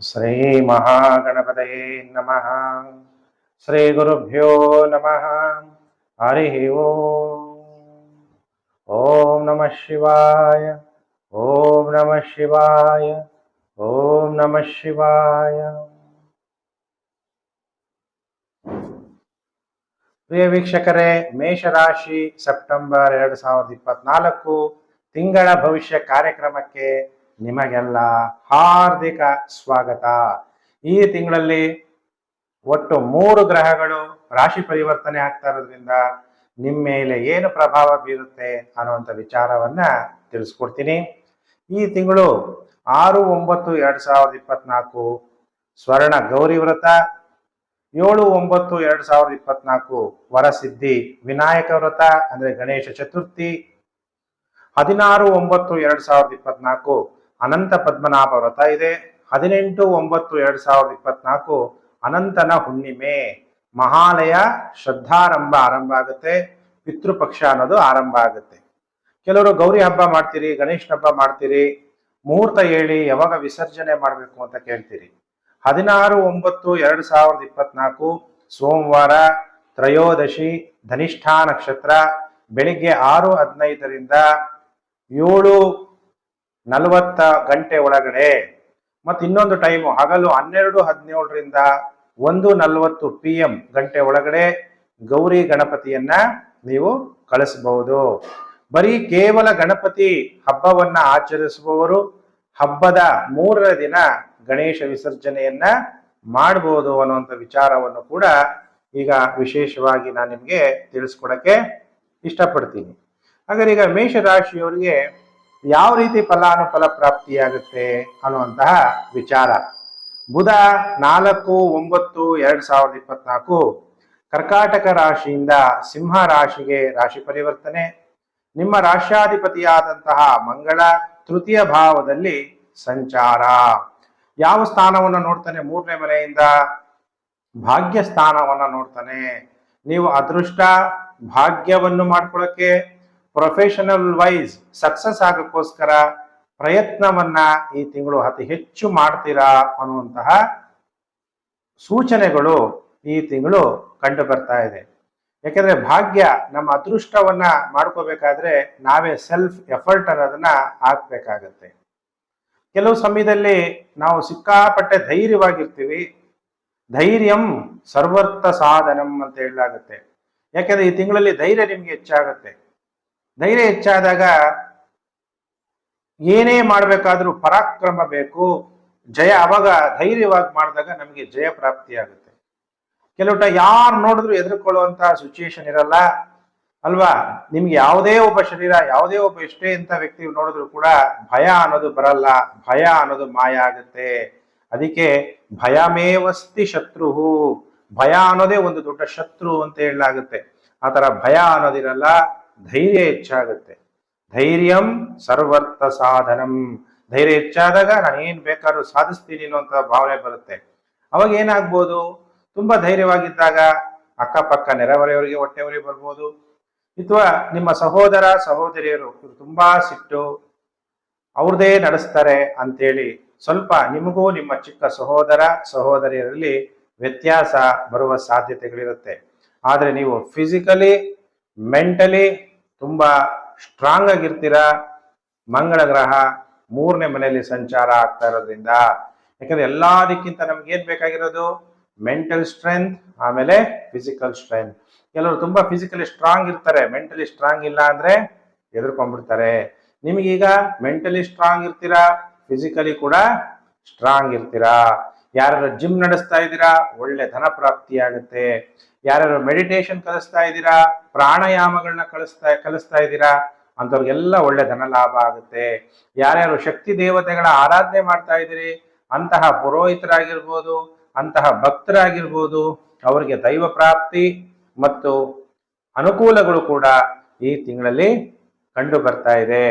ಶ್ರೀ ಮಹಾಗಣಪತಯೇ ನಮಃ ಶ್ರೀ ಗುರುಭ್ಯೋ ನಮಃ ಹರಿ ಓಂ ಓಂ ನಮಃ ಶಿವಾಯ ಓಂ ನಮಃ ಶಿವಾಯ ಓಂ ನಮಃ ಶಿವಾಯ ಪ್ರಿಯ ವೀಕ್ಷಕರೇ ಮೇಷರಾಶಿ ಸೆಪ್ಟೆಂಬರ್ ಎರಡು ಸಾವಿರದ ಇಪ್ಪತ್ನಾಲ್ಕು ತಿಂಗಳ ಭವಿಷ್ಯ ಕಾರ್ಯಕ್ರಮಕ್ಕೆ ನಿಮಗೆಲ್ಲ ಹಾರ್ದಿಕ ಸ್ವಾಗತ. ಈ ತಿಂಗಳಲ್ಲಿ ಒಟ್ಟು ಮೂರು ಗ್ರಹಗಳು ರಾಶಿ ಪರಿವರ್ತನೆ ಆಗ್ತಾ ಇರೋದ್ರಿಂದ ನಿಮ್ಮ ಮೇಲೆ ಏನು ಪ್ರಭಾವ ಬೀರುತ್ತೆ ಅನ್ನುವಂಥ ವಿಚಾರವನ್ನ ತಿಳಿಸ್ಕೊಡ್ತೀನಿ. ಈ ತಿಂಗಳು ಆರು, ಒಂಬತ್ತು, ಎರಡು ಸಾವಿರದ ಇಪ್ಪತ್ನಾಲ್ಕು ಸ್ವರ್ಣ ಗೌರಿ ವ್ರತ, ಏಳು, ಒಂಬತ್ತು, ಎರಡು ಸಾವಿರದ ಇಪ್ಪತ್ನಾಲ್ಕು ವರಸಿದ್ಧಿ ವಿನಾಯಕ ವ್ರತ, ಅಂದ್ರೆ ಗಣೇಶ ಚತುರ್ಥಿ, ಹದಿನಾರು, ಒಂಬತ್ತು, ಎರಡು ಸಾವಿರದ ಇಪ್ಪತ್ನಾಲ್ಕು ಅನಂತ ಪದ್ಮನಾಭ ವ್ರತ ಇದೆ. ಹದಿನೆಂಟು ಒಂಬತ್ತು ಎರಡು ಸಾವಿರದ ಇಪ್ಪತ್ನಾಲ್ಕು ಅನಂತನ ಹುಣ್ಣಿಮೆ. ಮಹಾಲಯ ಶ್ರದ್ಧಾರಂಭ ಆರಂಭ ಆಗುತ್ತೆ. ಪಿತೃಪಕ್ಷ ಅನ್ನೋದು ಆರಂಭ ಆಗುತ್ತೆ. ಕೆಲವರು ಗೌರಿ ಹಬ್ಬ ಮಾಡ್ತೀರಿ ಗಣೇಶ ಹಬ್ಬ ಮಾಡ್ತೀರಿ, ಮುಹೂರ್ತ ಹೇಳಿ ಯಾವಾಗ ವಿಸರ್ಜನೆ ಮಾಡಬೇಕು ಅಂತ ಕೇಳ್ತೀರಿ. ಹದಿನಾರು ಒಂಬತ್ತು ಎರಡು ಸಾವಿರದ ಇಪ್ಪತ್ನಾಲ್ಕು ಸೋಮವಾರ ತ್ರಯೋದಶಿ ಧನಿಷ್ಠಾ ನಕ್ಷತ್ರ, ಬೆಳಿಗ್ಗೆ ಆರು ಹದಿನೈದರಿಂದ ಏಳು ನಲವತ್ತ ಗಂಟೆ ಒಳಗಡೆ. ಮತ್ತು ಇನ್ನೊಂದು ಟೈಮು ಹಗಲು ಹನ್ನೆರಡು ಹದಿನೇಳರಿಂದ ಒಂದು ನಲವತ್ತು ಪಿ ಎಂ ಗಂಟೆ ಒಳಗಡೆ ಗೌರಿ ಗಣಪತಿಯನ್ನ ನೀವು ಕಳಿಸಬಹುದು ಬರೀ ಕೇವಲ ಗಣಪತಿ ಹಬ್ಬವನ್ನ ಆಚರಿಸುವವರು ಹಬ್ಬದ ಮೂರನೇ ದಿನ ಗಣೇಶ ವಿಸರ್ಜನೆಯನ್ನ ಮಾಡಬಹುದು ಅನ್ನುವಂಥ ವಿಚಾರವನ್ನು ಕೂಡ ಈಗ ವಿಶೇಷವಾಗಿ ನಾನು ನಿಮಗೆ ತಿಳಿಸ್ಕೊಡಕ್ಕೆ ಇಷ್ಟಪಡ್ತೀನಿ. ಹಾಗಾದ್ರೆ ಈಗ ಮೇಷರಾಶಿಯವರಿಗೆ ಯಾವ ರೀತಿ ಫಲಾನುಫಲ ಪ್ರಾಪ್ತಿಯಾಗುತ್ತೆ ಅನ್ನುವಂತಹ ವಿಚಾರ. ಬುಧ ನಾಲ್ಕು, ಒಂಬತ್ತು, ಎರಡ್ ಸಾವಿರದ ಇಪ್ಪತ್ನಾಲ್ಕು ಕರ್ಕಾಟಕ ರಾಶಿಯಿಂದ ಸಿಂಹ ರಾಶಿಗೆ ರಾಶಿ ಪರಿವರ್ತನೆ. ನಿಮ್ಮ ರಾಷ್ಟ್ರಾಧಿಪತಿಯಾದಂತಹ ಮಂಗಳ ತೃತೀಯ ಭಾವದಲ್ಲಿ ಸಂಚಾರ. ಯಾವ ಸ್ಥಾನವನ್ನು ನೋಡ್ತಾನೆ? ಮೂರನೇ ಮನೆಯಿಂದ ಭಾಗ್ಯ ಸ್ಥಾನವನ್ನ ನೋಡ್ತಾನೆ. ನೀವು ಅದೃಷ್ಟ, ಭಾಗ್ಯವನ್ನು ಮಾಡ್ಕೊಳ್ಳೋಕೆ ಪ್ರೊಫೆಷನಲ್ ವೈಸ್ ಸಕ್ಸಸ್ ಆಗಕ್ಕೋಸ್ಕರ ಪ್ರಯತ್ನವನ್ನ ಈ ತಿಂಗಳು ಅತಿ ಹೆಚ್ಚು ಮಾಡ್ತೀರಾ ಅನ್ನುವಂತಹ ಸೂಚನೆಗಳು ಈ ತಿಂಗಳು ಕಂಡು ಬರ್ತಾ ಇದೆ. ಯಾಕೆಂದ್ರೆ ಭಾಗ್ಯ ನಮ್ಮ ಅದೃಷ್ಟವನ್ನ ಮಾಡ್ಕೋಬೇಕಾದ್ರೆ ನಾವೇ ಸೆಲ್ಫ್ ಎಫರ್ಟ್ ಅನ್ನೋದನ್ನ ಹಾಕ್ಬೇಕಾಗತ್ತೆ. ಕೆಲವು ಸಮಯದಲ್ಲಿ ನಾವು ಸಿಕ್ಕಾಪಟ್ಟೆ ಧೈರ್ಯವಾಗಿರ್ತೀವಿ. ಧೈರ್ಯಂ ಸರ್ವರ್ಥ ಸಾಧನಂ ಅಂತ ಹೇಳಲಾಗುತ್ತೆ. ಯಾಕೆಂದ್ರೆ ಈ ತಿಂಗಳಲ್ಲಿ ಧೈರ್ಯ ನಿಮ್ಗೆ ಹೆಚ್ಚಾಗುತ್ತೆ. ಧೈರ್ಯ ಹೆಚ್ಚಾದಾಗ ಏನೇ ಮಾಡಬೇಕಾದ್ರೂ ಪರಾಕ್ರಮ ಬೇಕು. ಜಯ ಅವಾಗ ಧೈರ್ಯವಾಗಿ ಮಾಡಿದಾಗ ನಮಗೆ ಜಯ ಪ್ರಾಪ್ತಿಯಾಗುತ್ತೆ ಕೆಲವು ಯಾರು ನೋಡಿದ್ರು ಎದುರುಕೊಳ್ಳುವಂತಹ ಸಿಚುಯೇಷನ್ ಇರಲ್ಲ. ಅಲ್ವಾ? ನಿಮ್ಗೆ ಯಾವುದೇ ಒಬ್ಬ ಶರೀರ, ಯಾವುದೇ ಒಬ್ಬ ಎಷ್ಟೇ ಅಂತ ವ್ಯಕ್ತಿ ನೋಡಿದ್ರು ಕೂಡ ಭಯ ಅನ್ನೋದು ಬರಲ್ಲ. ಭಯ ಅನ್ನೋದು ಮಾಯ ಆಗುತ್ತೆ. ಅದಕ್ಕೆ ಭಯಮೇವಸ್ತಿ ಶತ್ರು ಭಯ ಅನ್ನೋದೇ ಒಂದು ದೊಡ್ಡ ಶತ್ರು ಅಂತ ಹೇಳಲಾಗುತ್ತೆ. ಆ ಭಯ ಅನ್ನೋದಿರಲ್ಲ. ಧೈರ್ಯ ಹೆಚ್ಚಾಗುತ್ತೆ. ಧೈರ್ಯಂ ಸರ್ವರ್ಥ ಸಾಧನಂ. ಧೈರ್ಯ ಹೆಚ್ಚಾದಾಗ ನಾನು ಏನ್ ಬೇಕಾದ್ರೂ ಸಾಧಿಸ್ತೀನಿ ಅನ್ನುವಂಥ ಭಾವನೆ ಬರುತ್ತೆ. ಅವಾಗ ಏನಾಗ್ಬೋದು? ತುಂಬಾ ಧೈರ್ಯವಾಗಿದ್ದಾಗ ಅಕ್ಕಪಕ್ಕ ನೆರೆಹೊರೆಯವರಿಗೆ ಹೊಟ್ಟೆ ಉರಿ ಬರ್ಬೋದು. ಅಥವಾ ನಿಮ್ಮ ಸಹೋದರ, ಸಹೋದರಿಯರು ಇವರು ತುಂಬಾ ಸಿಟ್ಟು ಅವ್ರದೇ ನಡೆಸ್ತಾರೆ ಅಂತೇಳಿ ಸ್ವಲ್ಪ ನಿಮಗೂ ನಿಮ್ಮ ಚಿಕ್ಕ ಸಹೋದರ, ಸಹೋದರಿಯರಲ್ಲಿ ವ್ಯತ್ಯಾಸ ಬರುವ ಸಾಧ್ಯತೆಗಳಿರುತ್ತೆ. ಆದರೆ ನೀವು ಫಿಸಿಕಲಿ ಮೆಂಟಲಿ ತುಂಬಾ ಸ್ಟ್ರಾಂಗ್ ಆಗಿರ್ತೀರ? ಮಂಗಳ ಗ್ರಹ ಮೂರನೇ ಮನೆಯಲ್ಲಿ ಸಂಚಾರ ಆಗ್ತಾ ಇರೋದ್ರಿಂದ. ಯಾಕಂದ್ರೆ ಎಲ್ಲದಕ್ಕಿಂತ ನಮ್ಗೆ ಏನ್ ಬೇಕಾಗಿರೋದು? ಮೆಂಟಲ್ ಸ್ಟ್ರೆಂತ್ ಆಮೇಲೆ ಫಿಸಿಕಲ್ ಸ್ಟ್ರೆಂತ್ ಕೆಲವರು ತುಂಬಾ ಫಿಸಿಕಲಿ ಸ್ಟ್ರಾಂಗ್ ಇರ್ತಾರೆ. ಮೆಂಟಲಿ ಸ್ಟ್ರಾಂಗ್ ಇಲ್ಲ ಅಂದ್ರೆ ಎದುರ್ಕೊಂಡ್ಬಿಡ್ತಾರೆ. ನಿಮಗೀಗ ಮೆಂಟಲಿ ಸ್ಟ್ರಾಂಗ್ ಇರ್ತೀರಾ? ಫಿಸಿಕಲಿ ಕೂಡ ಸ್ಟ್ರಾಂಗ್ ಇರ್ತೀರಾ? ಯಾರು ಜಿಮ್ ನಡೆಸ್ತಾ ಇದ್ದೀರಾ, ಒಳ್ಳೆ ಧನ ಪ್ರಾಪ್ತಿ ಆಗುತ್ತೆ. ಯಾರ್ಯಾರು ಮೆಡಿಟೇಷನ್ ಕಲಿಸ್ತಾ ಇದ್ದೀರಾ, ಪ್ರಾಣಾಯಾಮಗಳನ್ನ ಕಲಿಸ್ತಾ ಕಲಿಸ್ತಾ ಇದ್ದೀರಾ, ಅಂಥವ್ರಿಗೆಲ್ಲ ಒಳ್ಳೆ ಧನ ಲಾಭ ಆಗುತ್ತೆ. ಯಾರ್ಯಾರು ಶಕ್ತಿ ದೇವತೆಗಳ ಆರಾಧನೆ ಮಾಡ್ತಾ ಇದ್ದೀರಿ, ಅಂತಹ ಪುರೋಹಿತರಾಗಿರ್ಬೋದು, ಅಂತಹ ಭಕ್ತರಾಗಿರ್ಬೋದು, ಅವರಿಗೆ ದೈವ ಪ್ರಾಪ್ತಿ ಮತ್ತು ಅನುಕೂಲಗಳು ಕೂಡ ಈ ತಿಂಗಳಲ್ಲಿ ಕಂಡು ಬರ್ತಾ ಇದೆ.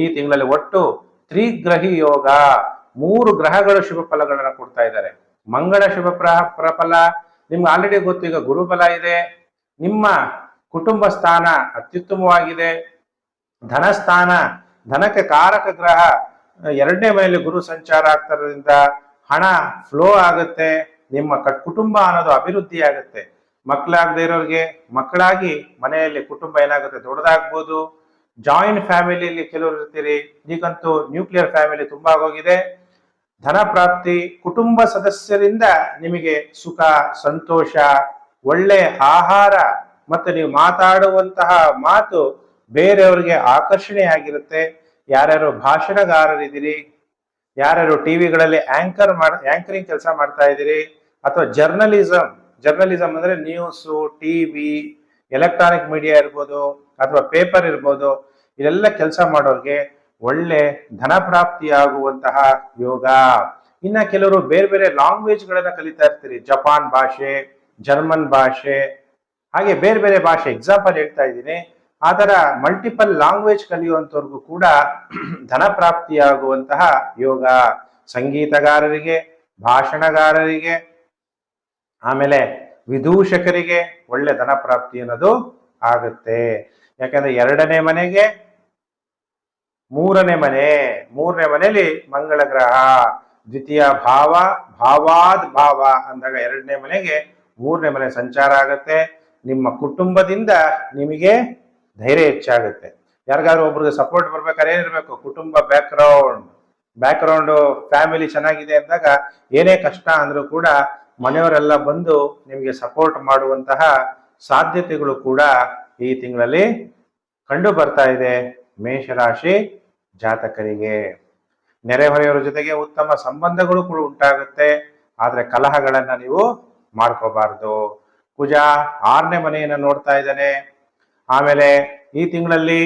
ಈ ತಿಂಗಳಲ್ಲಿ ಒಟ್ಟು ತ್ರಿಗ್ರಹಿ ಯೋಗ. ಮೂರು ಗ್ರಹಗಳು ಶುಭ ಫಲಗಳನ್ನ ಕೊಡ್ತಾ ಇದ್ದಾರೆ. ಮಂಗಳ ಶುಭ ಪ್ರ, ಪ್ರಫಲ, ನಿಮ್ಗೆ ಆಲ್ರೆಡಿ ಗೊತ್ತು, ಈಗ ಗುರುಬಲ ಇದೆ. ನಿಮ್ಮ ಕುಟುಂಬ ಸ್ಥಾನ ಅತ್ಯುತ್ತಮವಾಗಿದೆ. ಧನಸ್ಥಾನ, ಧನಕ್ಕೆ ಕಾರಕ ಗ್ರಹ, ಎರಡನೇ ಮನೆಯಲ್ಲಿ ಗುರು ಸಂಚಾರ ಆಗ್ತಿರೋದ್ರಿಂದ ಹಣ ಫ್ಲೋ ಆಗುತ್ತೆ. ನಿಮ್ಮ ಕಟ್ ಕುಟುಂಬ ಅನ್ನೋದು ಅಭಿವೃದ್ಧಿ ಆಗುತ್ತೆ. ಮಕ್ಕಳಾಗದೇ ಇರೋರಿಗೆ, ಮಕ್ಕಳಾಗಿ ಮನೆಯಲ್ಲಿ ಕುಟುಂಬ ಏನಾಗುತ್ತೆ, ದೊಡ್ಡದಾಗ್ಬೋದು. ಜಾಯಿಂಟ್ ಫ್ಯಾಮಿಲಿಯಲ್ಲಿ ಕೆಲವರು ಇರ್ತೀರಿ. ಈಗಂತೂ ನ್ಯೂಕ್ಲಿಯರ್ ಫ್ಯಾಮಿಲಿ ತುಂಬಾ ಆಗೋಗಿದೆ. ಧನ ಪ್ರಾಪ್ತಿ ಕುಟುಂಬ ಸದಸ್ಯರಿಂದ ನಿಮಗೆ ಸುಖ, ಸಂತೋಷ, ಒಳ್ಳೆ ಆಹಾರ ಮತ್ತು ನೀವು ಮಾತಾಡುವಂತಹ ಮಾತು ಬೇರೆಯವರಿಗೆ ಆಕರ್ಷಣೆಯಾಗಿರುತ್ತೆ. ಯಾರ್ಯಾರು ಭಾಷಣಗಾರರಿದ್ದೀರಿ, ಯಾರ್ಯಾರು ಟಿ ವಿಗಳಲ್ಲಿ ಆಂಕರ್ ಮಾಡ, ಆಂಕರಿಂಗ್ ಕೆಲಸ ಮಾಡ್ತಾ ಇದ್ದೀರಿ, ಅಥವಾ ಜರ್ನಲಿಸಮ್ ಜರ್ನಲಿಸಮ್ ಅಂದರೆ news T V electronic media ಇರ್ಬೋದು ಅಥವಾ ಪೇಪರ್ ಇರ್ಬೋದು, ಇದೆಲ್ಲ ಕೆಲಸ ಮಾಡೋರಿಗೆ ಒಳ್ಳೆ ಧನ ಪ್ರಾಪ್ತಿಯಾಗುವಂತಹ ಯೋಗ. ಇನ್ನ ಕೆಲವರು ಬೇರೆ ಬೇರೆ ಲ್ಯಾಂಗ್ವೇಜ್ ಗಳನ್ನ ಕಲಿತಾ ಇರ್ತೀರಿ. ಜಪಾನ್ ಭಾಷೆ, ಜರ್ಮನ್ ಭಾಷೆ, ಹಾಗೆ ಬೇರೆ ಬೇರೆ ಭಾಷೆ. ಎಕ್ಸಾಂಪಲ್ ಹೇಳ್ತಾ ಇದ್ದೀನಿ. ಆ ತರ ಮಲ್ಟಿಪಲ್ ಲ್ಯಾಂಗ್ವೇಜ್ ಕಲಿಯುವಂತವ್ರಿಗೂ ಕೂಡ ಧನ ಪ್ರಾಪ್ತಿಯಾಗುವಂತಹ ಯೋಗ. ಸಂಗೀತಗಾರರಿಗೆ, ಭಾಷಣಗಾರರಿಗೆ, ಆಮೇಲೆ ವಿದೂಷಕರಿಗೆ ಒಳ್ಳೆ ಧನ ಪ್ರಾಪ್ತಿ ಅನ್ನೋದು ಆಗುತ್ತೆ. ಯಾಕಂದ್ರೆ ಎರಡನೇ ಮನೆಗೆ ಮೂರನೇ ಮನೆ. ಮೂರನೇ ಮನೆಯಲ್ಲಿ ಮಂಗಳ ಗ್ರಹ. ದ್ವಿತೀಯ ಭಾವ, ಭಾವಾದ್ ಭಾವ ಅಂದಾಗ ಎರಡನೇ ಮನೆಗೆ ಮೂರನೇ ಮನೆ ಸಂಚಾರ ಆಗುತ್ತೆ. ನಿಮ್ಮ ಕುಟುಂಬದಿಂದ ನಿಮಗೆ ಧೈರ್ಯ ಹೆಚ್ಚಾಗುತ್ತೆ. ಯಾರಿಗಾದ್ರೂ ಒಬ್ರಿಗೆ ಸಪೋರ್ಟ್ ಬರ್ಬೇಕಾದ್ರೆ ಏನಿರ್ಬೇಕು? ಕುಟುಂಬ ಬ್ಯಾಕ್ಗ್ರೌಂಡ್ ಬ್ಯಾಕ್ಗ್ರೌಂಡು ಫ್ಯಾಮಿಲಿ ಚೆನ್ನಾಗಿದೆ ಅಂದಾಗ ಏನೇ ಕಷ್ಟ ಅಂದ್ರೂ ಕೂಡ ಮನೆಯವರೆಲ್ಲ ಬಂದು ನಿಮಗೆ ಸಪೋರ್ಟ್ ಮಾಡುವಂತಹ ಸಾಧ್ಯತೆಗಳು ಕೂಡ ಈ ತಿಂಗಳಲ್ಲಿ ಕಂಡು ಬರ್ತಾ ಇದೆ. ಮೇಷರಾಶಿ ಜಾತಕರಿಗೆ ನೆರೆಹೊರೆಯವರ ಜೊತೆಗೆ ಉತ್ತಮ ಸಂಬಂಧಗಳು ಕೂಡ ಉಂಟಾಗುತ್ತೆ. ಆದ್ರೆ ಕಲಹಗಳನ್ನ ನೀವು ಮಾಡ್ಕೋಬಾರ್ದು. ಕುಜ ಆರನೇ ಮನೆಯನ್ನ ನೋಡ್ತಾ ಇದ್ದಾನೆ. ಆಮೇಲೆ ಈ ತಿಂಗಳಲ್ಲಿ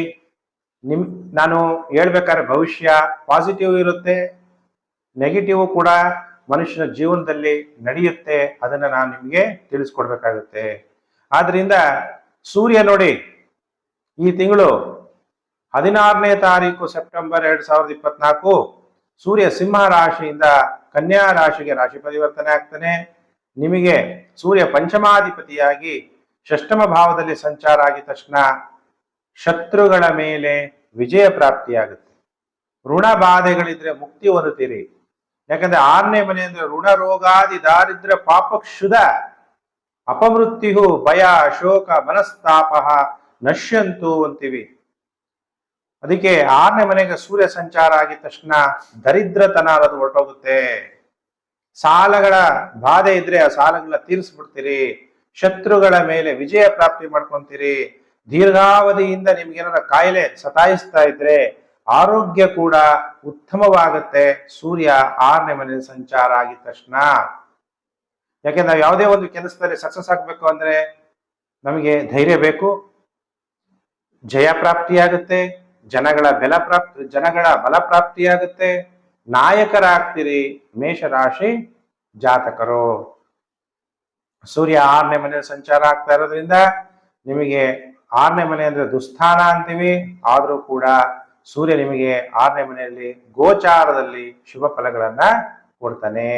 ನಿಮ್, ನಾನು ಹೇಳ್ಬೇಕಾದ್ರೆ ಭವಿಷ್ಯ ಪಾಸಿಟಿವ್ ಇರುತ್ತೆ ನೆಗೆಟಿವ್ ಕೂಡ ಮನುಷ್ಯನ ಜೀವನದಲ್ಲಿ ನಡೆಯುತ್ತೆ ಅದನ್ನ ನಾನು ನಿಮಗೆ ತಿಳಿಸ್ಕೊಡ್ಬೇಕಾಗುತ್ತೆ. ಆದ್ರಿಂದ ಸೂರ್ಯ ನೋಡಿ, ಈ ತಿಂಗಳು ಹದಿನಾರನೇ ತಾರೀಕು ಸೆಪ್ಟೆಂಬರ್ ಎರಡ್ ಸಾವಿರದ ಇಪ್ಪತ್ನಾಲ್ಕು ಸೂರ್ಯ ಸಿಂಹ ರಾಶಿಯಿಂದ ಕನ್ಯಾ ರಾಶಿಗೆ ರಾಶಿ ಪರಿವರ್ತನೆ ಆಗ್ತಾನೆ. ನಿಮಗೆ ಸೂರ್ಯ ಪಂಚಮಾಧಿಪತಿಯಾಗಿ ಷಷ್ಟಮ ಭಾವದಲ್ಲಿ ಸಂಚಾರ ಆಗಿದ ತಕ್ಷಣ ಶತ್ರುಗಳ ಮೇಲೆ ವಿಜಯ ಪ್ರಾಪ್ತಿಯಾಗುತ್ತೆ. ಋಣ ಬಾಧೆಗಳಿದ್ರೆ ಮುಕ್ತಿ ಹೊಂದುತ್ತೀರಿ. ಯಾಕಂದ್ರೆ ಆರನೇ ಮನೆ ಅಂದ್ರೆ ಋಣ, ರೋಗಾದಿ, ದಾರಿದ್ರ ಪಾಪಕ್ಷುದ ಅಪಮೃತ್ಯು ಭಯ, ಶೋಕ ಮನಸ್ತಾಪ ನಶ್ಯಂತು ಅಂತೀವಿ. ಅದಕ್ಕೆ ಆರನೇ ಮನೆಗೆ ಸೂರ್ಯ ಸಂಚಾರ ಆಗಿದ ತಕ್ಷಣ ದರಿದ್ರತನ ಅನ್ನೋದು ಹೊರಟೋಗುತ್ತೆ. ಸಾಲಗಳ ಬಾಧೆ ಇದ್ರೆ ಆ ಸಾಲಗಳನ್ನ ತೀರಿಸ್ಬಿಡ್ತೀರಿ. ಶತ್ರುಗಳ ಮೇಲೆ ವಿಜಯ ಪ್ರಾಪ್ತಿ ಮಾಡ್ಕೊಂತೀರಿ. ದೀರ್ಘಾವಧಿಯಿಂದ ನಿಮ್ಗೇನಾರ ಕಾಯಿಲೆ ಸತಾಯಿಸ್ತಾ ಇದ್ರೆ ಆರೋಗ್ಯ ಕೂಡ ಉತ್ತಮವಾಗುತ್ತೆ. ಸೂರ್ಯ ಆರನೇ ಮನೆ ಸಂಚಾರ ಆಗಿದ ತಕ್ಷಣ. ಯಾಕೆ ನಾವು ಯಾವುದೇ ಒಂದು ಕೆಲಸದಲ್ಲಿ ಸಕ್ಸಸ್ ಆಗಬೇಕು ಅಂದ್ರೆ ನಮಗೆ ಧೈರ್ಯ ಬೇಕು. ಜಯ ಪ್ರಾಪ್ತಿಯಾಗುತ್ತೆ ಜನಗಳ ಬೆಲ ಪ್ರಾಪ್ತಿ ಜನಗಳ ಬಲ ಪ್ರಾಪ್ತಿಯಾಗುತ್ತೆ ನಾಯಕರಾಗ್ತೀರಿ ಮೇಷರಾಶಿ ಜಾತಕರು. ಸೂರ್ಯ ಆರನೇ ಮನೆ ಸಂಚಾರ ಆಗ್ತಾ ಇರೋದ್ರಿಂದ ನಿಮಗೆ ಆರನೇ ಮನೆ ಅಂದ್ರೆ ದುಸ್ಥಾನ ಅಂತೀವಿ. ಆದರೂ ಕೂಡ ಸೂರ್ಯ ನಿಮಗೆ ಆರನೇ ಮನೆಯಲ್ಲಿ ಗೋಚಾರದಲ್ಲಿ ಶುಭ ಫಲಗಳನ್ನ ಕೊಡ್ತಾನೆ.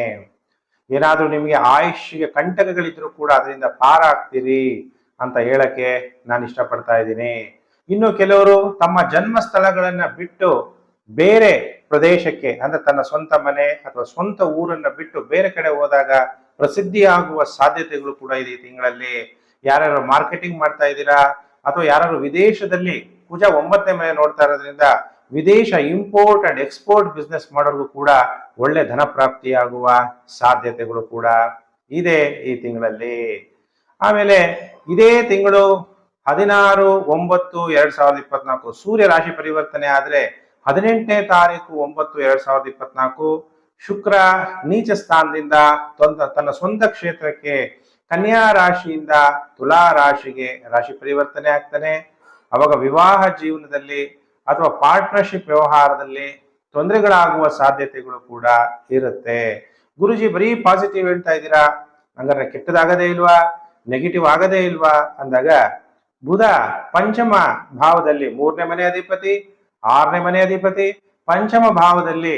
ಏನಾದರೂ ನಿಮಗೆ ಆಯುಷ್ಯ ಕಂಟಕಗಳಿದ್ರು ಕೂಡ ಅದರಿಂದ ಪಾರಾಗ್ತೀರಿ ಅಂತ ಹೇಳಕ್ಕೆ ನಾನು ಇಷ್ಟಪಡ್ತಾ ಇದ್ದೀನಿ. ಇನ್ನು ಕೆಲವರು ತಮ್ಮ ಜನ್ಮ ಸ್ಥಳಗಳನ್ನ ಬಿಟ್ಟು ಬೇರೆ ಪ್ರದೇಶಕ್ಕೆ, ಅಂದ್ರೆ ತನ್ನ ಸ್ವಂತ ಮನೆ ಅಥವಾ ಸ್ವಂತ ಊರನ್ನ ಬಿಟ್ಟು ಬೇರೆ ಕಡೆ ಹೋದಾಗ ಪ್ರಸಿದ್ಧಿ ಆಗುವ ಸಾಧ್ಯತೆಗಳು ಕೂಡ ಇದೆ ಈ ತಿಂಗಳಲ್ಲಿ. ಯಾರ್ಯಾರು ಮಾರ್ಕೆಟಿಂಗ್ ಮಾಡ್ತಾ ಇದ್ದೀರಾ? ಅಥವಾ ಯಾರು ವಿದೇಶದಲ್ಲಿ ಪೂಜಾ ಒಂಬತ್ತನೇ ಮನೆ ನೋಡ್ತಾ ಇರೋದ್ರಿಂದ ವಿದೇಶ ಇಂಪೋರ್ಟ್ ಅಂಡ್ ಎಕ್ಸ್ಪೋರ್ಟ್ ಬಿಸ್ನೆಸ್ ಮಾಡೋರ್ಗು ಕೂಡ ಒಳ್ಳೆ ಧನ ಪ್ರಾಪ್ತಿಯಾಗುವ ಸಾಧ್ಯತೆಗಳು ಕೂಡ ಇದೆ ಈ ತಿಂಗಳಲ್ಲಿ. ಆಮೇಲೆ ಇದೇ ತಿಂಗಳು ಹದಿನಾರು, ಒಂಬತ್ತು, ಎರಡ್ ಸಾವಿರದ ಇಪ್ಪತ್ನಾಲ್ಕು. ಸೂರ್ಯ ರಾಶಿ ಪರಿವರ್ತನೆ ಆದ್ರೆ ಹದಿನೆಂಟನೇ ತಾರೀಕು, ಒಂಬತ್ತು, ಎರಡ್ ಸಾವಿರದ ಇಪ್ಪತ್ನಾಲ್ಕು. ಶುಕ್ರ ನೀಚ ಸ್ಥಾನದಿಂದ ತೊಂದ- ತನ್ನ ಸ್ವಂತ ಕ್ಷೇತ್ರಕ್ಕೆ ಕನ್ಯಾ ರಾಶಿಯಿಂದ ತುಲಾ ರಾಶಿಗೆ ರಾಶಿ ಪರಿವರ್ತನೆ ಆಗ್ತಾನೆ. ಅವಾಗ ವಿವಾಹ ಜೀವನದಲ್ಲಿ ಅಥವಾ ಪಾರ್ಟ್ನರ್ಶಿಪ್ ವ್ಯವಹಾರದಲ್ಲಿ ತೊಂದರೆಗಳಾಗುವ ಸಾಧ್ಯತೆಗಳು ಕೂಡ ಇರುತ್ತೆ. ಗುರುಜಿ, ಬರೀ ಪಾಸಿಟಿವ್ ಹೇಳ್ತಾ ಇದ್ದೀರಾ? ಹಂಗಾರೆ ಕೆಟ್ಟದಾಗದೇ ಇಲ್ವಾ? ನೆಗೆಟಿವ್ ಆಗದೇ ಇಲ್ವಾ? ಅಂದಾಗ ಬುಧ ಪಂಚಮ ಭಾವದಲ್ಲಿ ಮೂರನೇ ಮನೆ ಅಧಿಪತಿ, ಆರನೇ ಮನೆ ಅಧಿಪತಿ, ಪಂಚಮ ಭಾವದಲ್ಲಿ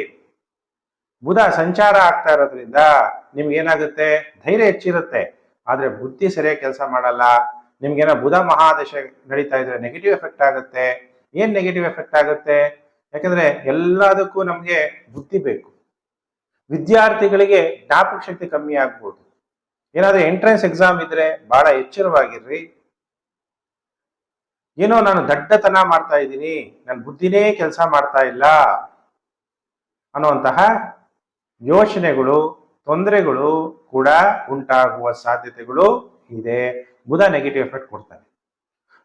ಬುಧ ಸಂಚಾರ ಆಗ್ತಾ ಇರೋದ್ರಿಂದ ನಿಮ್ಗೆ ಏನಾಗುತ್ತೆ ಧೈರ್ಯ ಹೆಚ್ಚಿರುತ್ತೆ. ಆದ್ರೆ ಬುದ್ಧಿ ಸರಿಯಾಗಿ ಕೆಲಸ ಮಾಡಲ್ಲ. ನಿಮ್ಗೇನೋ ಬುಧ ಮಹಾದಶ ನಡೀತಾ ಇದ್ರೆ ನೆಗೆಟಿವ್ ಎಫೆಕ್ಟ್ ಆಗುತ್ತೆ. ಏನ್ ನೆಗೆಟಿವ್ ಎಫೆಕ್ಟ್ ಆಗುತ್ತೆ? ಯಾಕಂದ್ರೆ ಎಲ್ಲದಕ್ಕೂ ನಮ್ಗೆ ಬುದ್ಧಿ ಬೇಕು. ವಿದ್ಯಾರ್ಥಿಗಳಿಗೆ ಜ್ಞಾಪಕ ಶಕ್ತಿ ಕಮ್ಮಿ ಆಗ್ಬೋದು. ಏನಾದ್ರೂ ಎಂಟ್ರೆನ್ಸ್ ಎಕ್ಸಾಮ್ ಇದ್ರೆ ಬಹಳ ಎಚ್ಚರವಾಗಿರ್ರಿ. ಏನೋ ನಾನು ದಡ್ಡತನ ಮಾಡ್ತಾ ಇದ್ದೀನಿ ನನ್ನ ಬುದ್ಧಿನೇ ಕೆಲಸ ಮಾಡ್ತಾ ಇಲ್ಲ ಅನ್ನುವಂತಹ ಯೋಚನೆಗಳು, ತೊಂದರೆಗಳು ಕೂಡ ಉಂಟಾಗುವ ಸಾಧ್ಯತೆಗಳು ಇದೆ. ಬುಧ ನೆಗೆಟಿವ್ ಎಫೆಕ್ಟ್ ಕೊಡ್ತಾನೆ.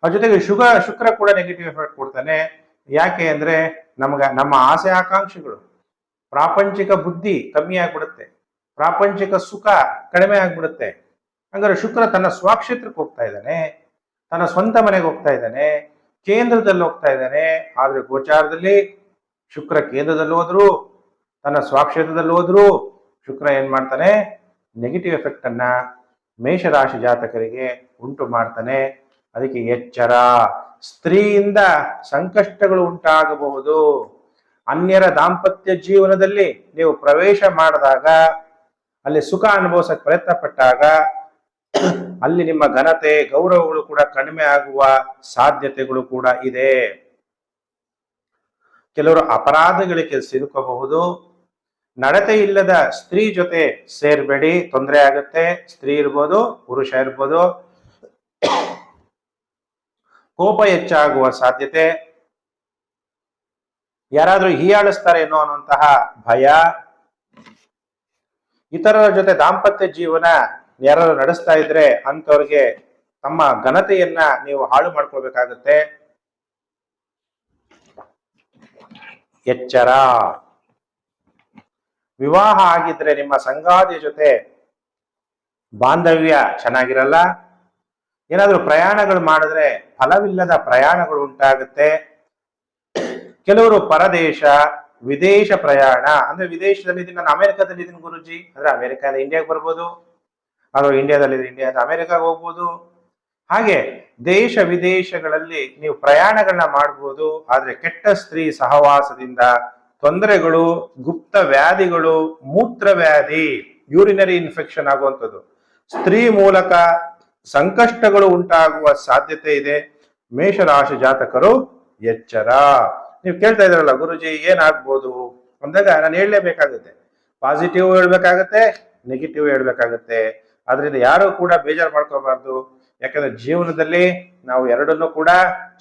ಅದ್ರ ಜೊತೆಗೆ ಶುಗ, ಶುಕ್ರ ಕೂಡ ನೆಗೆಟಿವ್ ಎಫೆಕ್ಟ್ ಕೊಡ್ತಾನೆ. ಯಾಕೆ ಅಂದ್ರೆ ನಮ್ಗ, ನಮ್ಮ ಆಸೆ ಆಕಾಂಕ್ಷೆಗಳು. ಪ್ರಾಪಂಚಿಕ ಬುದ್ಧಿ ಕಮ್ಮಿ ಆಗ್ಬಿಡುತ್ತೆ. ಪ್ರಾಪಂಚಿಕ ಸುಖ ಕಡಿಮೆ ಆಗ್ಬಿಡುತ್ತೆ. ಹಂಗಾರೆ ಶುಕ್ರ ತನ್ನ ಸ್ವಕ್ಷೇತ್ರಕ್ಕೆ ಹೋಗ್ತಾ ಇದ್ದಾನೆ. ತನ್ನ ಸ್ವಂತ ಮನೆಗೆ ಹೋಗ್ತಾ ಇದ್ದಾನೆ, ಕೇಂದ್ರದಲ್ಲಿ ಹೋಗ್ತಾ ಇದ್ದಾನೆ, ಆದ್ರೆ ಗೋಚಾರದಲ್ಲಿ ಶುಕ್ರ ಕೇಂದ್ರದಲ್ಲಿ ಹೋದ್ರು, ತನ್ನ ಸ್ವಕ್ಷೇತ್ರದಲ್ಲಿ ಹೋದ್ರು, ಶುಕ್ರ ಏನ್ ಮಾಡ್ತಾನೆ ನೆಗೆಟಿವ್ ಎಫೆಕ್ಟ್ ಅನ್ನ ಮೇಷರಾಶಿ ಜಾತಕರಿಗೆ ಉಂಟು ಮಾಡ್ತಾನೆ. ಅದಕ್ಕೆ ಎಚ್ಚರ. ಸ್ತ್ರೀಯಿಂದ ಸಂಕಷ್ಟಗಳು ಉಂಟಾಗಬಹುದು. ಅನ್ಯರ ದಾಂಪತ್ಯ ಜೀವನದಲ್ಲಿ ನೀವು ಪ್ರವೇಶ ಮಾಡಿದಾಗ, ಅಲ್ಲಿ ಸುಖ ಅನುಭವಿಸಕ್ಕೆ ಪ್ರಯತ್ನ ಪಟ್ಟಾಗ ಅಲ್ಲಿ ನಿಮ್ಮ ಘನತೆ, ಗೌರವಗಳು ಕೂಡ ಕಡಿಮೆ ಆಗುವ ಸಾಧ್ಯತೆಗಳು ಕೂಡ ಇದೆ. ಕೆಲವರು ಅಪರಾಧಗಳಿಗೆ ಸಿಲುಕಬಹುದು. ನಡತೆ ಇಲ್ಲದ ಸ್ತ್ರೀ ಜೊತೆ ಸೇರ್ಬೇಡಿ, ತೊಂದರೆ ಆಗುತ್ತೆ. ಸ್ತ್ರೀ ಇರ್ಬೋದು, ಪುರುಷ ಇರ್ಬೋದು. ಕೋಪ ಹೆಚ್ಚಾಗುವ ಸಾಧ್ಯತೆ. ಯಾರಾದ್ರೂ ಹೀಯಾಳಿಸ್ತಾರೇನೋ ಅನ್ನುವಂತಹ ಭಯ. ಇತರರ ಜೊತೆ ದಾಂಪತ್ಯ ಜೀವನ ಯಾರು ನಡೆಸ್ತಾ ಇದ್ರೆ ಅಂತವ್ರಿಗೆ ತಮ್ಮ ಘನತೆಯನ್ನ ನೀವು ಹಾಳು ಮಾಡ್ಕೊಳ್ಬೇಕಾಗತ್ತೆ. ಎಚ್ಚರ. ವಿವಾಹ ಆಗಿದ್ರೆ ನಿಮ್ಮ ಸಂಗಾತಿಯ ಜೊತೆ ಬಾಂಧವ್ಯ ಚೆನ್ನಾಗಿರಲ್ಲ. ಏನಾದ್ರೂ ಪ್ರಯಾಣಗಳು ಮಾಡಿದ್ರೆ ಫಲವಿಲ್ಲದ ಪ್ರಯಾಣಗಳು ಉಂಟಾಗುತ್ತೆ. ಕೆಲವರು ಪರದೇಶ, ವಿದೇಶ ಪ್ರಯಾಣ, ಅಂದ್ರೆ ವಿದೇಶದಲ್ಲಿ ಇದೀನಿ, ನಾನು ಅಮೆರಿಕದಲ್ಲಿ ಇದೀನಿ ಗುರುಜಿ. ಅಂದ್ರೆ ಅಮೇರಿಕಾದ ಇಂಡಿಯಾಗೆ ಬರ್ಬೋದು. ಅಥವಾ ಇಂಡಿಯಾದಲ್ಲಿ ಇಂಡಿಯಾದ ಅಮೆರಿಕಾಗೆ ಹೋಗ್ಬೋದು. ಹಾಗೆ ದೇಶ ವಿದೇಶಗಳಲ್ಲಿ ನೀವು ಪ್ರಯಾಣಗಳನ್ನ ಮಾಡ್ಬೋದು. ಆದ್ರೆ ಕೆಟ್ಟ ಸ್ತ್ರೀ ಸಹವಾಸದಿಂದ ತೊಂದರೆಗಳು, ಗುಪ್ತ ವ್ಯಾಧಿಗಳು, ಮೂತ್ರ ವ್ಯಾಧಿ ಯೂರಿನರಿ ಇನ್ಫೆಕ್ಷನ್ ಆಗುವಂಥದ್ದು. ಸ್ತ್ರೀ ಮೂಲಕ ಸಂಕಷ್ಟಗಳು ಉಂಟಾಗುವ ಸಾಧ್ಯತೆ ಇದೆ. ಮೇಷರಾಶಿ ಜಾತಕರು ಎಚ್ಚರ. ನೀವು ಕೇಳ್ತಾ ಇದ್ರಲ್ಲ ಗುರುಜಿ ಏನಾಗ್ಬೋದು? ಅಂದಾಗ ನಾನು ಹೇಳಲೇಬೇಕಾಗುತ್ತೆ. Positive ಹೇಳ್ಬೇಕಾಗತ್ತೆ negative ಹೇಳ್ಬೇಕಾಗತ್ತೆ. ಅದರಿಂದ ಯಾರು ಕೂಡ ಬೇಜಾರು ಮಾಡ್ಕೋಬಾರ್ದು. ಯಾಕಂದ್ರೆ ಜೀವನದಲ್ಲಿ ನಾವು ಎರಡನ್ನು ಕೂಡ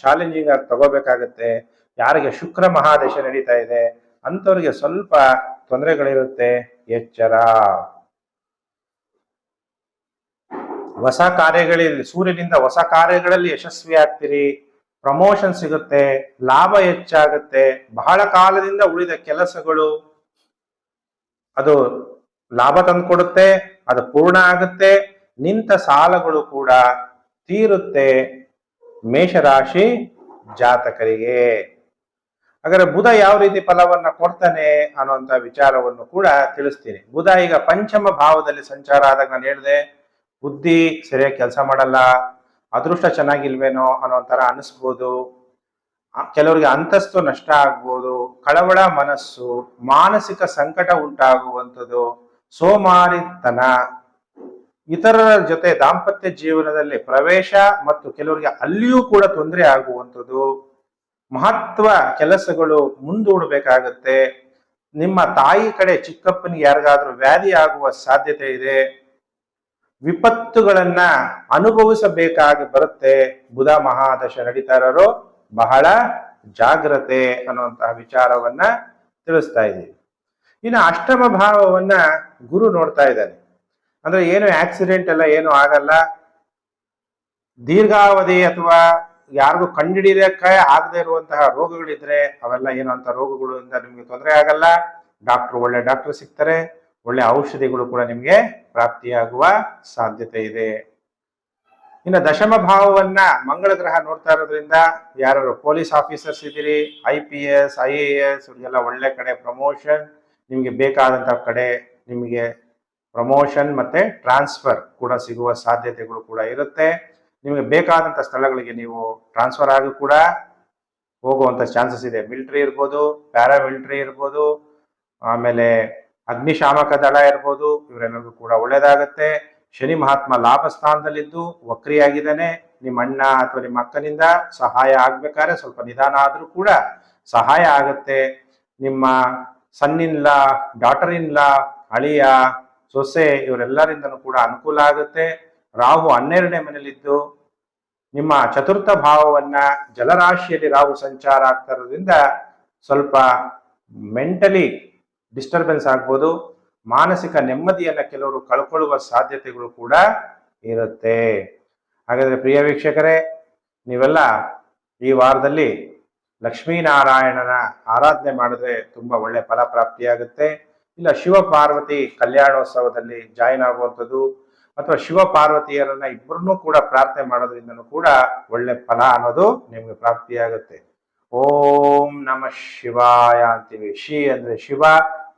ಚಾಲೆಂಜಿಂಗ್ ಆಗಿ ತಗೋಬೇಕಾಗತ್ತೆ. ಯಾರಿಗೆ ಶುಕ್ರ ಮಹಾದೇಶ ನಡೀತಾ ಇದೆ, ಅಂಥವ್ರಿಗೆ ಸ್ವಲ್ಪ ತೊಂದರೆಗಳಿರುತ್ತೆ. ಎಚ್ಚರ. ಹೊಸ ಕಾರ್ಯಗಳಲ್ಲಿ, ಸೂರ್ಯನಿಂದ ಹೊಸ ಕಾರ್ಯಗಳಲ್ಲಿ ಯಶಸ್ವಿ ಆಗ್ತೀರಿ. ಪ್ರಮೋಷನ್ ಸಿಗುತ್ತೆ, ಲಾಭ ಹೆಚ್ಚಾಗುತ್ತೆ. ಬಹಳ ಕಾಲದಿಂದ ಉಳಿದ ಕೆಲಸಗಳು. ಅದು ಲಾಭ ತಂದ್ಕೊಡುತ್ತೆ, ಅದು ಪೂರ್ಣ ಆಗುತ್ತೆ, ನಿಂತ ಸಾಲಗಳು ಕೂಡ ತೀರುತ್ತೆ ಮೇಷರಾಶಿ ಜಾತಕರಿಗೆ. ಹಾಗಾದ್ರೆ ಬುಧ ಯಾವ ರೀತಿ ಫಲವನ್ನ ಕೊಡ್ತಾನೆ ಅನ್ನುವಂತ ವಿಚಾರವನ್ನು ಕೂಡ ತಿಳಿಸ್ತೀನಿ. ಬುಧ ಈಗ ಪಂಚಮ ಭಾವದಲ್ಲಿ ಸಂಚಾರ ಆದಾಗ ನಾನು ಹೇಳಿದೆ, ಬುದ್ಧಿ ಸರಿಯಾಗಿ ಕೆಲಸ ಮಾಡಲ್ಲ, ಅದೃಷ್ಟ ಚೆನ್ನಾಗಿಲ್ವೇನೋ ಅನ್ನೋ ತರ ಅನಿಸ್ಬೋದು ಕೆಲವರಿಗೆ ಅಂತಸ್ತು ನಷ್ಟ ಆಗ್ಬೋದು, ಕಳವಳ ಮನಸ್ಸು, ಮಾನಸಿಕ ಸಂಕಟ ಉಂಟಾಗುವಂಥದ್ದು ಸೋಮಾರಿತನ. ಇತರರ ಜೊತೆ ದಾಂಪತ್ಯ ಜೀವನದಲ್ಲಿ ಪ್ರವೇಶ ಮತ್ತು ಕೆಲವರಿಗೆ ಅಲ್ಲಿಯೂ ಕೂಡ ತೊಂದರೆ ಆಗುವಂಥದ್ದು. ಮಹತ್ವ ಕೆಲಸಗಳು ಮುಂದೂಡಬೇಕಾಗತ್ತೆ. ನಿಮ್ಮ ತಾಯಿ ಕಡೆ ಚಿಕ್ಕಪ್ಪನಿಗೆ ಯಾರಿಗಾದ್ರೂ ವ್ಯಾಧಿ ಆಗುವ ಸಾಧ್ಯತೆ ಇದೆ. ವಿಪತ್ತುಗಳನ್ನ ಅನುಭವಿಸಬೇಕಾಗಿ ಬರುತ್ತೆ. ಬುಧ ಮಹಾದಶ ನಡೀತಾರರು ಬಹಳ ಜಾಗ್ರತೆ ಅನ್ನುವಂತಹ ವಿಚಾರವನ್ನ ತಿಳಿಸ್ತಾ ಇದ್ದೀವಿ. ಇನ್ನು ಅಷ್ಟಮ ಭಾವವನ್ನ ಗುರು ನೋಡ್ತಾ ಇದ್ದಾನೆ. ಅಂದ್ರೆ ಏನು ಆಕ್ಸಿಡೆಂಟ್ ಎಲ್ಲ ಏನು ಆಗಲ್ಲ. ದೀರ್ಘಾವಧಿ ಅಥವಾ ಯಾರಿಗೂ ಕಂಡುಹಿಡಿಯಕ್ಕೆ ಆಗದೆ ಇರುವಂತಹ ರೋಗಗಳಿದ್ರೆ ಅವೆಲ್ಲ ಏನು ಅಂತ ರೋಗಗಳಿಂದ ನಿಮ್ಗೆ ತೊಂದರೆ ಆಗಲ್ಲ. ಡಾಕ್ಟರ್ ಒಳ್ಳೆ ಡಾಕ್ಟರ್ ಸಿಗ್ತಾರೆ. ಒಳ್ಳೆ ಔಷಧಿಗಳು ಕೂಡ ನಿಮ್ಗೆ ಪ್ರಾಪ್ತಿಯಾಗುವ ಸಾಧ್ಯತೆ ಇದೆ. ಇನ್ನು ದಶಮ ಭಾವವನ್ನ ಮಂಗಳ ಗ್ರಹ ನೋಡ್ತಾ ಇರೋದ್ರಿಂದ ಯಾರು ಪೊಲೀಸ್ ಆಫೀಸರ್ಸ್ ಇದ್ದೀರಿ I P S I A S ಒಳ್ಳೆ ಕಡೆ ಪ್ರಮೋಷನ್ ನಿಮಗೆ ಬೇಕಾದಂಥ ಕಡೆ ನಿಮಗೆ ಪ್ರಮೋಷನ್ ಮತ್ತೆ ಟ್ರಾನ್ಸ್ಫರ್ ಕೂಡ ಸಿಗುವ ಸಾಧ್ಯತೆಗಳು ಕೂಡ ಇರುತ್ತೆ. ನಿಮಗೆ ಬೇಕಾದಂಥ ಸ್ಥಳಗಳಿಗೆ ನೀವು ಟ್ರಾನ್ಸ್ಫರ್ ಆಗಿ ಕೂಡ ಹೋಗುವಂಥ ಚಾನ್ಸಸ್ ಇದೆ. ಮಿಲ್ಟ್ರಿ ಇರ್ಬೋದು ಪ್ಯಾರಾ ಮಿಲಿಟರಿ ಇರ್ಬೋದು, ಆಮೇಲೆ ಅಗ್ನಿಶಾಮಕ ದಳ ಇರ್ಬೋದು, ಇವರೆಲ್ಲರಿಗೂ ಕೂಡ ಒಳ್ಳೆಯದಾಗುತ್ತೆ ಶನಿ ಮಹಾತ್ಮ ಲಾಭ ಸ್ಥಾನದಲ್ಲಿದ್ದು ವಕ್ರಿಯಾಗಿದ್ದಾನೆ. ನಿಮ್ಮ ಅಣ್ಣ ಅಥವಾ ನಿಮ್ಮ ಅಕ್ಕನಿಂದ ಸಹಾಯ ಆಗ್ಬೇಕಾದ್ರೆ ಸ್ವಲ್ಪ ನಿಧಾನ ಆದರೂ ಕೂಡ ಸಹಾಯ ಆಗುತ್ತೆ. ನಿಮ್ಮ ಸನ್ ಇನ್ ಡಾಟರ್ ಇನ್ ಲಾ ಅಳಿಯ, ಸೊಸೆ ಇವರೆಲ್ಲರಿಂದನೂ ಕೂಡ ಅನುಕೂಲ ಆಗುತ್ತೆ. ರಾಹು ಹನ್ನೆರಡನೇ ಮನೆಯಲ್ಲಿದ್ದು, ನಿಮ್ಮ ಚತುರ್ಥ ಭಾವವನ್ನ ಜಲರಾಶಿಯಲ್ಲಿ ರಾಹು ಸಂಚಾರ ಆಗ್ತಾ ಇರೋದ್ರಿಂದ ಸ್ವಲ್ಪ ಮೆಂಟಲಿ ಡಿಸ್ಟರ್ಬೆನ್ಸ್ ಆಗ್ಬೋದು. ಮಾನಸಿಕ ನೆಮ್ಮದಿಯನ್ನ ಕೆಲವರು ಕಳ್ಕೊಳ್ಳುವ ಸಾಧ್ಯತೆಗಳು ಕೂಡ ಇರುತ್ತೆ. ಹಾಗಾದ್ರೆ ಪ್ರಿಯ ವೀಕ್ಷಕರೇ, ನೀವೆಲ್ಲ ಈ ವಾರದಲ್ಲಿ ಲಕ್ಷ್ಮೀನಾರಾಯಣನ ಆರಾಧನೆ ಮಾಡಿದ್ರೆ ತುಂಬಾ ಒಳ್ಳೆ ಫಲ ಪ್ರಾಪ್ತಿಯಾಗುತ್ತೆ. ಇಲ್ಲ, ಶಿವ ಪಾರ್ವತಿ ಕಲ್ಯಾಣೋತ್ಸವದಲ್ಲಿ ಜಾಯಿನ್ ಆಗುವಂಥದ್ದು ಅಥವಾ ಶಿವ ಪಾರ್ವತಿಯರನ್ನ ಇಬ್ಬರನ್ನೂ ಕೂಡ ಪ್ರಾರ್ಥನೆ ಮಾಡೋದ್ರಿಂದನೂ ಕೂಡ ಒಳ್ಳೆ ಫಲ ಅನ್ನೋದು ನಿಮ್ಗೆ ಪ್ರಾಪ್ತಿಯಾಗುತ್ತೆ. ಓಂ ನಮ ಶಿವಾಯ ಅಂತೀವಿ. ಶಿ ಅಂದ್ರೆ ಶಿವ,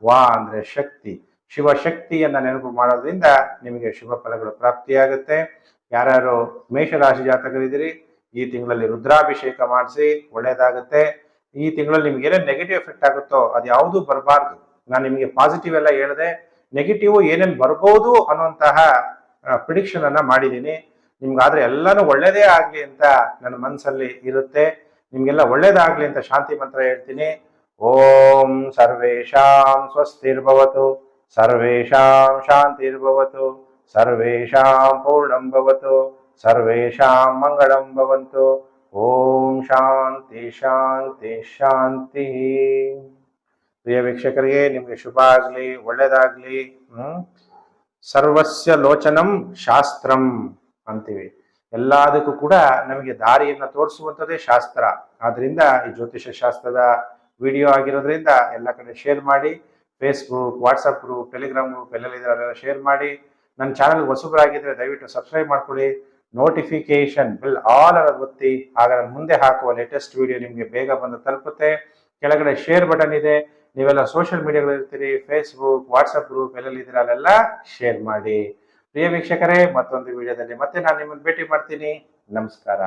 ವಾ ಅಂದ್ರೆ ಶಕ್ತಿ. ಶಿವ ಶಕ್ತಿಯನ್ನ ನೆನಪು ಮಾಡೋದ್ರಿಂದ ನಿಮಗೆ ಶುಭ ಫಲಗಳು ಪ್ರಾಪ್ತಿಯಾಗುತ್ತೆ. ಯಾರ್ಯಾರು ಮೇಷರಾಶಿ ಜಾತಕರಿದ್ದೀರಿ ಈ ತಿಂಗಳಲ್ಲಿ ರುದ್ರಾಭಿಷೇಕ ಮಾಡಿಸಿ ಒಳ್ಳೇದಾಗುತ್ತೆ. ಈ ತಿಂಗಳಲ್ಲಿ ನಿಮ್ಗೆ ಏನೇನು ನೆಗೆಟಿವ್ ಎಫೆಕ್ಟ್ ಆಗುತ್ತೋ ಅದು ಯಾವುದೂ ಬರಬಾರ್ದು. ನಾನು ನಿಮಗೆ ಪಾಸಿಟಿವ್ ಎಲ್ಲ ಹೇಳಿದೆ. ನೆಗೆಟಿವ್ ಏನೇನು ಬರ್ಬೋದು ಅನ್ನುವಂತಹ ಪ್ರಿಡಿಕ್ಷನ್ ಅನ್ನ ಮಾಡಿದ್ದೀನಿ ನಿಮ್ಗಾದ್ರೆ ಎಲ್ಲಾನು ಒಳ್ಳೇದೇ ಆಗ್ಲಿ ಅಂತ ನನ್ನ ಮನಸ್ಸಲ್ಲಿ ಇರುತ್ತೆ. ನಿಮ್ಗೆಲ್ಲ ಒಳ್ಳೇದಾಗ್ಲಿ ಅಂತ ಶಾಂತಿ ಮಂತ್ರ ಹೇಳ್ತೀನಿ. ಓಂ ಸರ್ವೇಶಾಂ ಸ್ವಸ್ತಿರ್ಭವತು ಸರ್ವೇಶಾಂ ಶಾಂತಿರ್ಭವತು ಸರ್ವೇಶಾಂ ಪೂರ್ಣಂ ಭವತು. ಸರ್ವೇಶಾಂ ಮಂಗಳಂ ಭವಂತು ಓಂ ಶಾಂತಿ ಶಾಂತಿ ಶಾಂತಿ ಪ್ರಿಯ ವೀಕ್ಷಕರಿಗೆ ನಿಮಗೆ ಶುಭ ಆಗಲಿ ಒಳ್ಳೇದಾಗ್ಲಿ, ಹ್ಮ್? ಸರ್ವಸ್ಯ ಲೋಚನಂ ಶಾಸ್ತ್ರಂ ಅಂತೀವಿ. ಎಲ್ಲದಕ್ಕೂ ಕೂಡ ನಮಗೆ ದಾರಿಯನ್ನು ತೋರಿಸುವಂಥದ್ದೇ ಶಾಸ್ತ್ರ. ಆದ್ರಿಂದ ಈ ಜ್ಯೋತಿಷ ಶಾಸ್ತ್ರದ ವಿಡಿಯೋ ಆಗಿರೋದ್ರಿಂದ ಎಲ್ಲ ಕಡೆ ಶೇರ್ ಮಾಡಿ Facebook WhatsApp group Telegram group ಎಲ್ಲೆಲ್ಲಿದ್ರೆ ಅಲ್ಲೆಲ್ಲ ಶೇರ್ ಮಾಡಿ, ನನ್ನ ಚಾನಲ್ ಹೊಸಬರಾಗಿದ್ದರೆ ದಯವಿಟ್ಟು ಸಬ್ಸ್ಕ್ರೈಬ್ ಮಾಡ್ಕೊಳ್ಳಿ. ನೋಟಿಫಿಕೇಶನ್ ಬಿಲ್ ಆಲ್ ಅನ್ನೋದು ಒತ್ತಿ, ಆಗ ನಾನು ಮುಂದೆ ಹಾಕುವ ಲೇಟೆಸ್ಟ್ ವಿಡಿಯೋ ನಿಮಗೆ ಬೇಗ ಬಂದು ತಲುಪುತ್ತೆ. ಕೆಳಗಡೆ ಶೇರ್ ಬಟನ್ ಇದೆ. ನೀವೆಲ್ಲ ಸೋಷಿಯಲ್ ಮೀಡಿಯಾಗಳು ಇರ್ತೀರಿ ಫೇಸ್ಬುಕ್ ವಾಟ್ಸಪ್ ಗ್ರೂಪ್ ಎಲ್ಲೆಲ್ಲಿದ್ದೀರ ಅಲ್ಲೆಲ್ಲ ಶೇರ್ ಮಾಡಿ. ಪ್ರಿಯ ವೀಕ್ಷಕರೇ, ಮತ್ತೊಂದು ವಿಡಿಯೋದಲ್ಲಿ ಮತ್ತೆ ನಾನು ನಿಮ್ಮನ್ನು ಭೇಟಿ ಮಾಡ್ತೀನಿ. ನಮಸ್ಕಾರ.